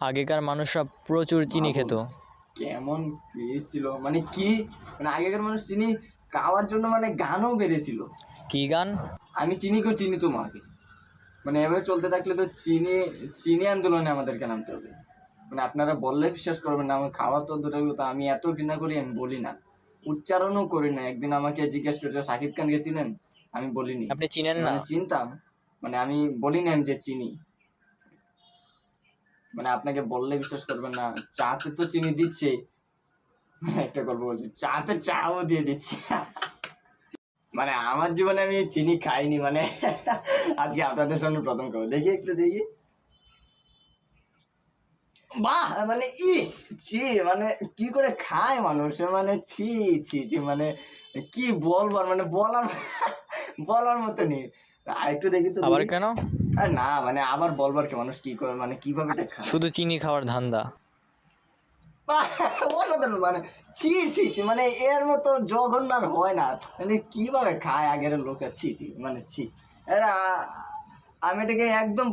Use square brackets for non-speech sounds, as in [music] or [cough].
আগেকার মানুষরা প্রচুর চিনি খেত। কেমন ছিল মানে কি মানে আগেকার মানুষ চিনি খাওয়ার জন্য মানে গানও বেড়েছিল কি গান? আমি চিনি কেউ চিনি তোমাকে। মানে এভাবে চলতে থাকলে তো চিনি চিনি আন্দোলনে আমাদেরকে নামতে হবে। মানে আপনারা বললে বিশ্বাস করবেন না আমার খাওয়া তো দূরের কথা আমি এত ঘৃণা করি আমি বলি না। উচ্চারণও করি না। একদিন আমাকে জিজ্ঞেস করেছে সাকিব খানকে চিনেন? আমি বলিনি। আপনি চিনেন না? মানে চিনতাম। মানে আমি বলি না যে চিনি। মানে আপনাকে বললে বিশ্বাস করবেন না, চাতে তো চিনি দিচ্ছে। মানে একটা গল্প বলছি, চাতে চাও দিয়ে দিচ্ছে। মানে আমার জীবনে আমি চিনি খাইনি মানে আজকে আপনাদের সামনে প্রথম খাব। দেখি একটু, দেখি। বাহ মানে ইস, ছি মানে কি করে খায় মানুষ? মানে ছি ছি ছি মানে কি বলবার মানে বলার বলার মতো নেই। একটু দেখি তো আবার কেন? আর না মানে আবার বলবার কি মানুষ? কি করে মানে কীভাবে দেখা? শুধু চিনি খাওয়ার ধান্দা। [laughs] অসাধারণ মানে ছি ছি ছি মানে এর মতো জঘন্য আর হয় না। মানে কীভাবে খায় আগের লোকে? ছি ছি মানে ছি। আমি এটাকে একদম